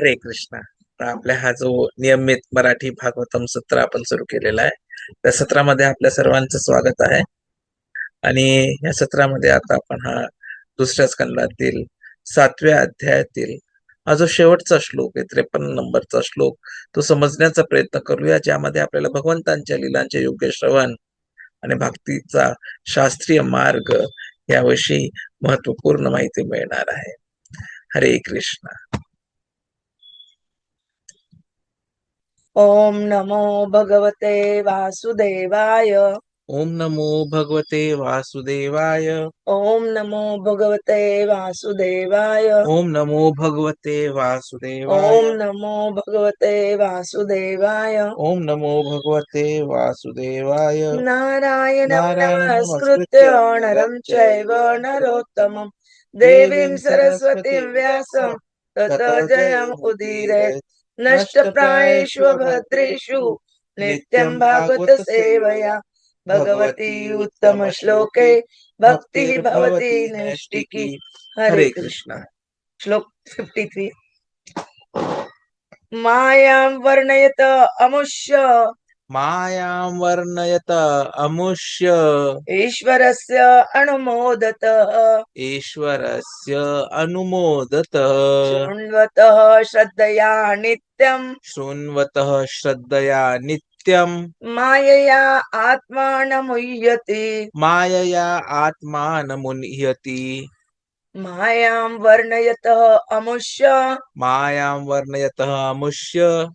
हरे कृष्णा. तर आपल्या हा जो नियमित मराठी भागवतम सत्र आपण सुरू केलेला आहे त्या सत्रामध्ये आपल्या सर्वांचं स्वागत आहे. आणि या सत्रामध्ये आता आपण हा दुसऱ्या स्कंदातील सातव्या अध्यायातील हा जो शेवटचा श्लोक आहे त्रेपन्न नंबरचा श्लोक तो समजण्याचा प्रयत्न करूया ज्यामध्ये आपल्याला भगवंतांच्या लिलांचे योग्य श्रवण आणि भक्तीचा शास्त्रीय मार्ग याविषयी महत्त्वपूर्ण माहिती मिळणार आहे. हरे कृष्णा. ॐ नमो भगवते वासुदेवाय। ओम नमो भगवते वासुदेवाय। ॐ नमो भगवते वासुदेवाय। ओम नमो भगवते वासुदेवाय। ॐ नमो भगवते वासुदेवाय। ओम नमो भगवते वासुदेवाय। नारायणं नमस्कृत्य नमस्कृत्य नरं चैव नरोत्तमं। देवीं सरस्वतीं व्यासं। ततो जयम् उदीरयेत् नष्टप्रायेषु भद्रेषु नित्यं भागवत सेवया भगवती उत्तम श्लोके भक्तिः भवति नैष्टिकी। हरे कृष्ण। श्लोक फिफ्टी थ्री मायां वर्णयत अमुष्य। मायां वर्णयत अमुष्य। ईश्वरस्य अनुमोदत। ईश्वरस्य अनुमोदत। शृण्वतः श्रद्धया नित्यं शृण्वतः श्रद्धया नित्यम्। मायया आत्मानमुह्यति। मायया आत्मानमुह्यति। मायां वर्णयतः अमुष्य। मायां वर्णयतः अमुष्य।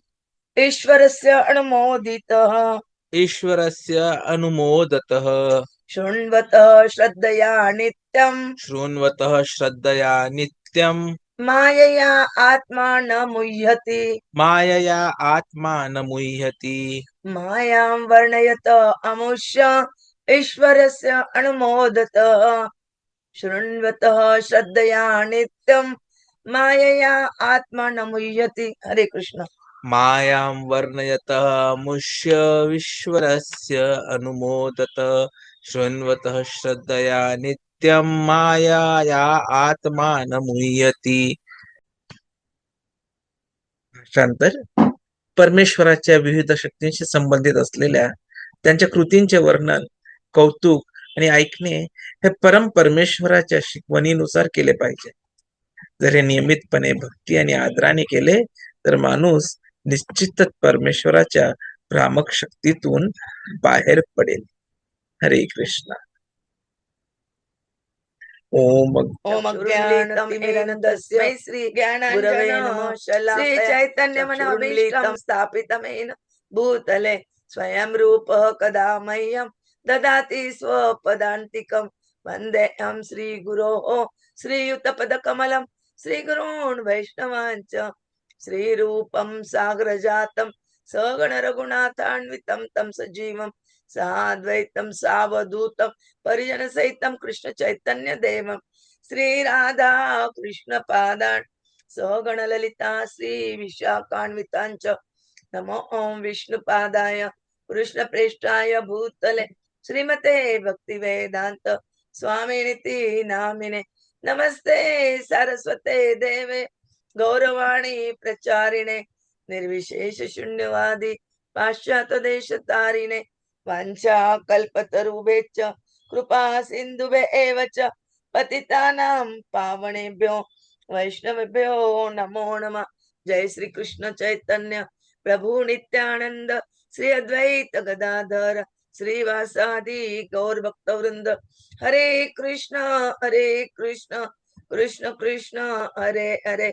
ईश्वरस्य अनुमोदितः। ईश्वरस्य अनुमोदतः। शृण्वतः श्रद्धया नित्यं शृण्वतः श्रद्धया नित्यम्। मायया आत्मा न मुह्यति। मायया आत्मा न मुह्यति। मायां वर्णयत अमुष्य ईश्वरस्य अनुमोदतः। शृण्वतः श्रद्धया नित्यं मायया आत्मा न मुह्यति। हरे कृष्ण। मायां वर्णयतः मुष्य विश्वरस्य अनुमोदत शृण्वतः श्रद्धया नित्यं मायाया आत्मा न मुह्यती। भाषांतर परमेश्वराच्या विविध शक्तींशी संबंधित असलेल्या त्यांच्या कृतींचे वर्णन कौतुक आणि ऐकणे हे परम परमेश्वराच्या शिकवणीनुसार केले पाहिजे. जर हे नियमितपणे भक्ती आणि आदराने केले तर माणूस निश्चितच परमेश्वराच्या भ्रामक शक्तीतून बाहेर पडेल. हरे कृष्ण. ओम ओम श्री गुरवे नमः श्री चैतन्य मनोभीष्टं स्थापितमेन। भूतले स्वयं रूपः कदा मह्यं ददाति स्वपदान्तिकं। वन्देऽहं श्रीगुरोः श्रीयुतपदकमलं श्रीगुरून् वैष्णवाञ्च। श्रीरूपं सागरजातं सगण रघुनाथान्वितं तं सजीवं साद्वैतं सावधूतं परिजन सहितं कृष्ण कृष्णपादान् सगणललिता श्री श्री नमो ॐ विष्णुपादाय कृष्णप्रेष्ठाय भूतले श्रीमते भक्तिवेदान्त स्वामिनिति नामिने नमस्ते सरस्वते देवे गौरवाणी प्रचारिणे निर्विशेष शून्यवादी पाश्चात्य देश तारिणे वाञ्छा कल्पतरुभेच्च कृपा सिन्धुभे एव च पतितानां पावणेभ्यो वैष्णवेभ्यो नमो नमः जय श्री कृष्ण चैतन्य प्रभु नित्यानंद श्री अद्वैत गदाधर श्रीवासादि गौर भक्तवृंद हरे कृष्ण हरे कृष्ण कृष्ण कृष्ण हरे हरे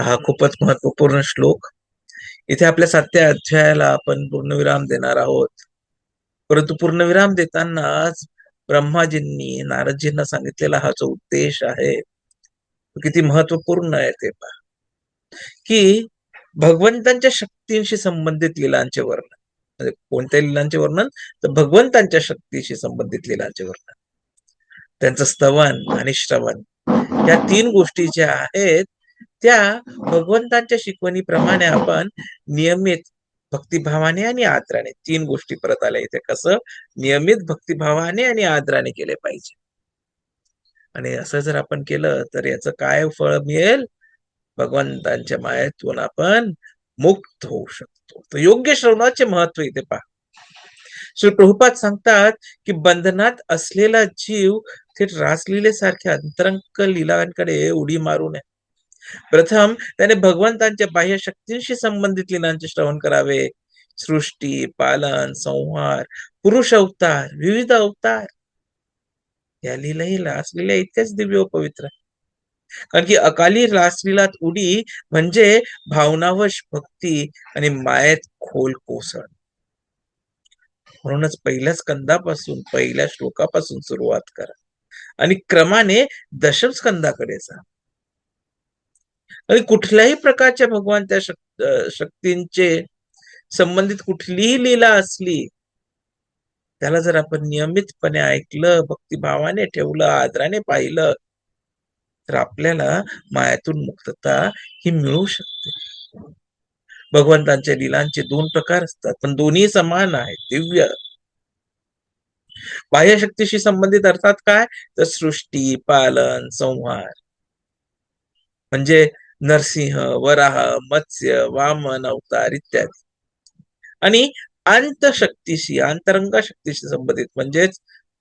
हा खूपच महत्त्वपूर्ण श्लोक. इथे आपल्या सातव्या अध्यायाला आपण पूर्णविराम देणार आहोत. परंतु पूर्णविराम देतानाच ब्रह्माजींनी नारदजींना सांगितलेला हा जो उद्देश आहे तो किती महत्त्वपूर्ण आहे ते पहा. की भगवंतांच्या शक्तींशी संबंधित लिलांचे वर्णन. म्हणजे कोणत्या लिलांचे वर्णन? तर भगवंतांच्या शक्तीशी संबंधित लिलांचे वर्णन. त्यांचं स्तवन आणि श्रवण. या तीन गोष्टी ज्या आहेत त्या भगवंतांच्या शिकवणीप्रमाणे आपण नियमित भक्तिभावाने आणि आदराने तीन गोष्टी परत आल्या इथे. कसं? नियमित भक्तिभावाने आणि आदराने केले पाहिजे. आणि असं जर आपण केलं तर याचं काय फळ मिळेल? भगवंतांच्या मायेतून आपण मुक्त होऊ शकतो. तर योग्य श्रवणाचे महत्त्व इथे पहा. श्री प्रभुपाद सांगतात की बंधनात असलेला जीव थेट रासलीलेसारख्या अंतरंग लिलांकडे उडी मारू नये. प्रथम त्याने भगवंतांच्या बाह्य शक्तींशी संबंधित लिलांचे श्रवण करावे. सृष्टी पालन संहार पुरुष अवतार विविध अवतार. या लीलाही असलेल्या इतक्याच दिव्य व पवित्र. कारण की अकाली रासलीलात उडी म्हणजे भावनावश भक्ती आणि मायेत खोल कोसळ. म्हणूनच पहिल्या स्कंदापासून पहिल्या श्लोकापासून सुरुवात करा. आणि क्रमाने दशम स्कंदाकडे जा. आणि कुठल्याही प्रकारच्या भगवान त्या शक- शक्तींचे संबंधित कुठलीही लीला असली त्याला जर आपण नियमितपणे ऐकलं भक्तिभावाने ठेवलं आदराने पाहिलं तर आपल्याला मायातून मुक्तता ही मिळू शकते. भगवंतांच्या लीलांचे दोन प्रकार असतात पण दोन्ही समान आहेत दिव्य. बाह्य शक्तीशी संबंधित अर्थात काय? तर सृष्टी पालन संहार. म्हणजे नरसिंह वराह मत्स्य वामन अवतार इत्यादी. आणि अंतशक्तीशी अंतरंग शक्तीशी संबंधित म्हणजेच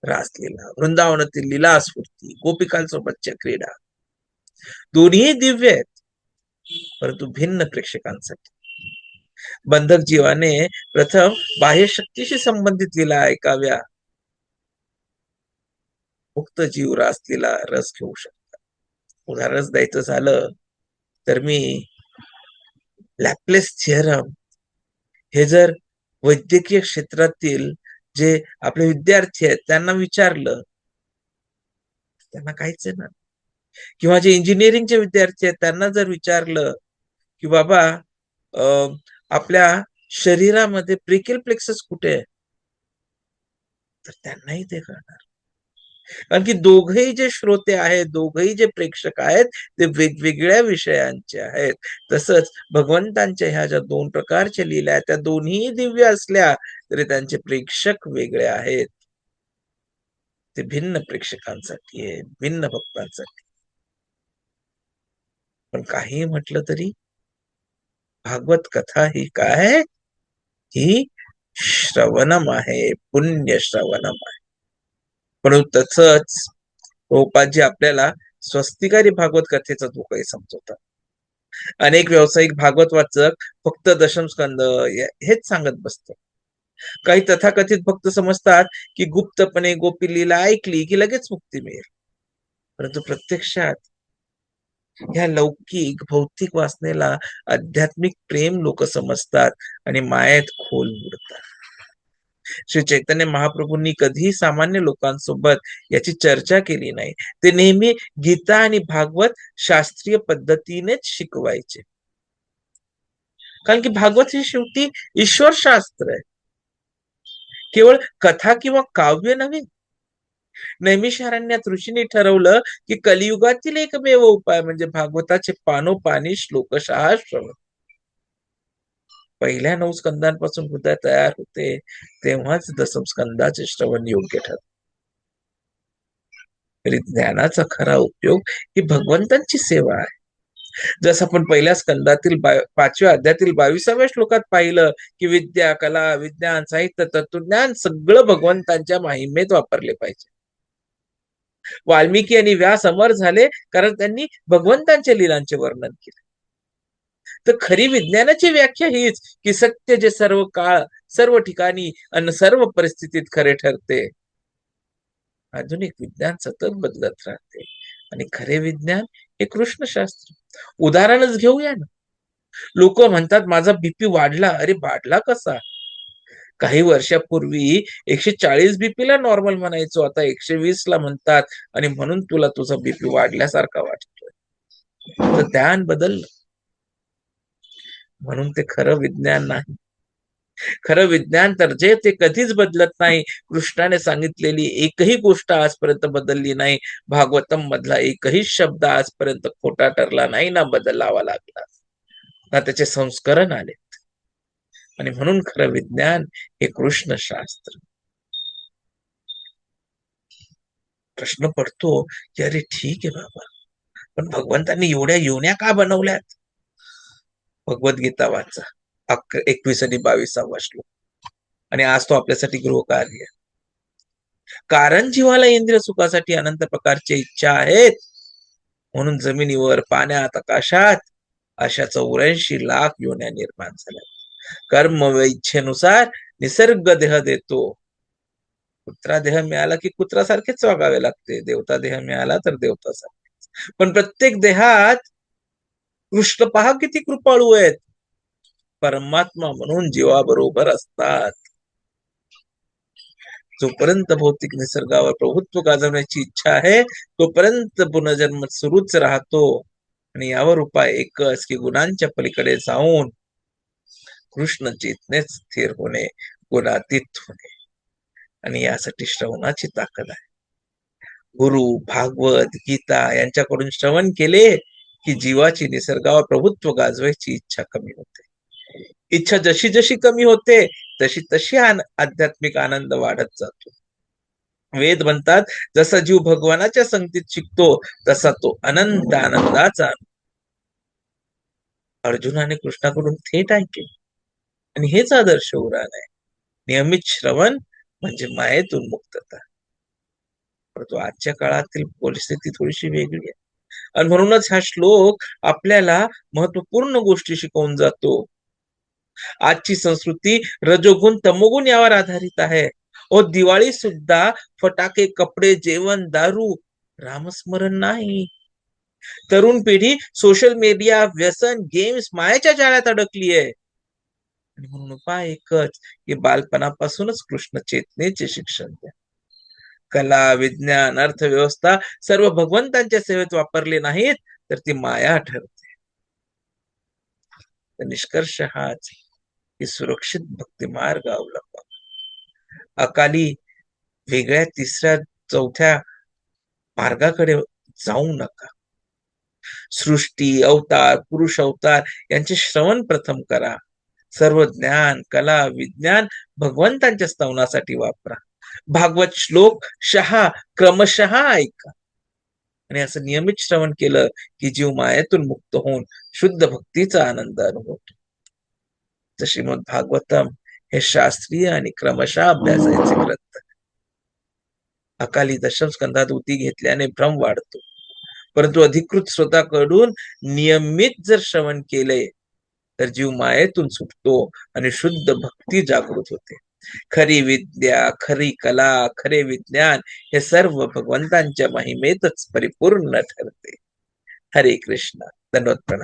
रासलीला वृंदावनातील लीला स्फूर्ती गोपिकांसोबतच्या क्रीडा दोन्ही दिव्य आहेत परंतु भिन्न प्रेक्षकांसाठी. बंधक जीवाने प्रथम बाह्य शक्तीशी संबंधित लिला ऐकाव्या. मुक्त जीव रासलीला रस घेऊ शकतो. उदाहरणच द्यायचं झालं तर मी लॅपलेस थिअरम हे जर वैद्यकीय क्षेत्रातील जे आपले विद्यार्थी आहेत त्यांना विचारलं त्यांना काहीच आहे ना किंवा जे इंजिनिअरिंगचे विद्यार्थी आहेत त्यांना जर विचारलं की बाबा अं, आपल्या शरीरामध्ये प्रिकेल प्लेक्सस कुठे आहे? तर त्यांनाही ते कळणार. कारण की दोघही जे श्रोते आहेत दोघही जे प्रेक्षक आहेत ते वेगवेगळ्या विषयांचे आहेत. तसंच भगवंतांच्या ह्या ज्या दोन प्रकारच्या लीला आहेत त्या दोन्ही दिव्य असल्या तरी त्यांचे प्रेक्षक वेगळे आहेत. ते भिन्न प्रेक्षकांसाठी आहे भिन्न भक्तांसाठी. पण काही म्हटलं तरी भागवत कथा ही काय? ही श्रवणम आहे पुण्य श्रवणम आहे. परंतु तसंच गोपालजी आपल्याला स्वस्तिकारी भागवत कथेचा धोकाही समजवतात. अनेक व्यावसायिक भागवत वाचक फक्त दशमस्कंद हेच सांगत बसतात. काही तथाकथित भक्त समजतात की गुप्तपणे गोपी लीला ऐकली की लगेच मुक्ती मिळेल. परंतु प्रत्यक्षात ह्या लौकिक भौतिक वासनेला आध्यात्मिक प्रेम लोक समजतात आणि मायेत खोल बुडतात श्री चैतन्य महाप्रभूंनी कधीही सामान्य लोकांसोबत याची चर्चा केली नाही. ते नेहमी गीता आणि भागवत शास्त्रीय पद्धतीनेच शिकवायचे. कारण की भागवत ही शेवटी ईश्वर शास्त्र आहे. केवळ कथा किंवा काव्य नव्हे. नैमिषारण्यात ऋषींनी ठरवलं की कलियुगातील एकमेव उपाय म्हणजे भागवताचे पानोपानी श्लोकशहा श्रवण पहिल्या नऊ स्कंदांपासून हृदय तयार होते तेव्हाच दसम स्कंदाचे श्रवण योग्य ठरते. तरी ज्ञानाचा खरा उपयोग ही भगवंतांची सेवा आहे. जसं आपण पहिल्या स्कंदातील पाचव्या अध्यातील बावीसाव्या श्लोकात पाहिलं की विद्या कला विज्ञान साहित्य तत्वज्ञान सगळं भगवंतांच्या माहिमेत वापरले पाहिजे. वाल्मिकी आणि व्यास अमर झाले कारण त्यांनी भगवंतांच्या लीलांचे वर्णन केले. तर खरी विज्ञानाची व्याख्या हीच की सत्य जे सर्व काळ सर्व ठिकाणी आणि सर्व परिस्थितीत खरे ठरते. आधुनिक विज्ञान सतत बदलत राहते. आणि खरे विज्ञान हे कृष्णशास्त्र. उदाहरणच घेऊया ना. लोक म्हणतात माझा बीपी वाढला. अरे वाढला कसा? काही वर्षापूर्वी एकशे चाळीस बीपी ला नॉर्मल म्हणायचो. आता एकशे वीस ला म्हणतात. आणि म्हणून तुला तुझा बीपी वाढल्यासारखा वाटतोय. तर ध्यान बदललं. म्हणून ते खरं विज्ञान नाही. खरं विज्ञान तर जे ते कधीच बदलत नाही. कृष्णाने सांगितलेली एकही गोष्ट आजपर्यंत बदलली नाही. भागवतम मधला एकही शब्द आजपर्यंत खोटा ठरला नाही ना बदलावा लागला. ना त्याचे संस्करण आले. आणि म्हणून खरं विज्ञान हे कृष्ण शास्त्र. प्रश्न पडतो की अरे ठीक आहे बाबा. पण भगवंतांनी एवढ्या योन्या का बनवल्यात? भगवद्गीता वाचा. अक एकवीस आणि बावीसावा श्लोक. आणि आज तो आपल्यासाठी गृहकार्य. कारण जीवाला इंद्रिय सुखासाठी अनंत प्रकारच्या इच्छा आहेत. म्हणून जमिनीवर पाण्यात आकाशात अशा चौऱ्याऐंशी लाख योन्या निर्माण झाल्या. कर्म व इच्छेनुसार निसर्ग देह देतो. कुत्रा देह मिळाला की कुत्रासारखेच वागावे लागते. देवता देह मिळाला तर देवतासारखेच पण प्रत्येक देहात कृष्ण पहा किती कृपाळू आहेत. परमात्मा म्हणून जीवाबरोबर असतात जोपर्यंत भौतिक निसर्गावर प्रभुत्व गाजवण्याची इच्छा आहे तोपर्यंत पुनर्जन्म सुरूच राहतो. आणि यावर उपाय एकच की गुणांच्या पलीकडे जाऊन कृष्ण चेतनेत स्थिर होणे गुणातीत होणे. आणि यासाठी श्रवणाची ताकद आहे. गुरु भागवत गीता यांच्याकडून श्रवण केले की जीवाची निसर्गावर प्रभुत्व गाजवायची इच्छा कमी होते. इच्छा जशी जशी कमी होते तशी तशी आध्यात्मिक आनंद वाढत जातो. वेद म्हणतात जसा जीव भगवानाच्या संगतीत शिकतो तसा तो अनंत आनंदाचा अर्जुनाने कृष्णाकडून थेट ऐकले. आणि हेच आदर्श उराण आहे. नियमित श्रवण म्हणजे मायेतून मुक्तता. परंतु आजच्या काळातील परिस्थिती थोडीशी वेगळी आहे. आणि म्हणूनच हा श्लोक आपल्याला महत्त्वपूर्ण गोष्टी शिकवून जातो. आजची संस्कृती रजोगुण तमोगुण यावर आधारित आहे. ओ दिवाळी सुद्धा फटाके कपडे जेवण दारू रामस्मरण नाही. तरुण पिढी सोशल मीडिया व्यसन गेम्स मायाच्या जाळ्यात अडकली आहे आणि म्हणून उपाय एकच की बालपणापासूनच कृष्ण चेतनेचे शिक्षण द्या. कला विज्ञान अर्थव्यवस्था सर्व भगवंतांच्या सेवेत वापरले नाहीत तर ती माया ठरते. निष्कर्ष हाच की सुरक्षित भक्ती मार्ग अवलंबा अकाली वेगळ्या तिसऱ्या चौथ्या मार्गाकडे जाऊ नका. सृष्टी अवतार पुरुष अवतार यांचे श्रवण प्रथम करा. सर्व ज्ञान कला विज्ञान भगवंतांच्या स्तवनासाठी वापरा. भागवत श्लोक शहा क्रमशः ऐका. आणि असं नियमित श्रवण केलं की जीव मायेतून मुक्त होऊन शुद्ध भक्तीचा आनंद अनुभवतो. जशी मग भागवतम हे शास्त्रीय आणि क्रमशः अभ्यासाचे ग्रंथ. अकाली दशम स्कंधात उती घेतल्याने भ्रम वाढतो. परंतु अधिकृत स्वतःकडून नियमित जर श्रवण केले तर जीव मायेतून सुटतो आणि शुद्ध भक्ती जागृत होते. खरी विद्या खरी कला खरे विज्ञान हे सर्व भगवंतांच्या महिमेतच परिपूर्ण ठरते. हरे कृष्ण. धन्यवाद प्रणाम.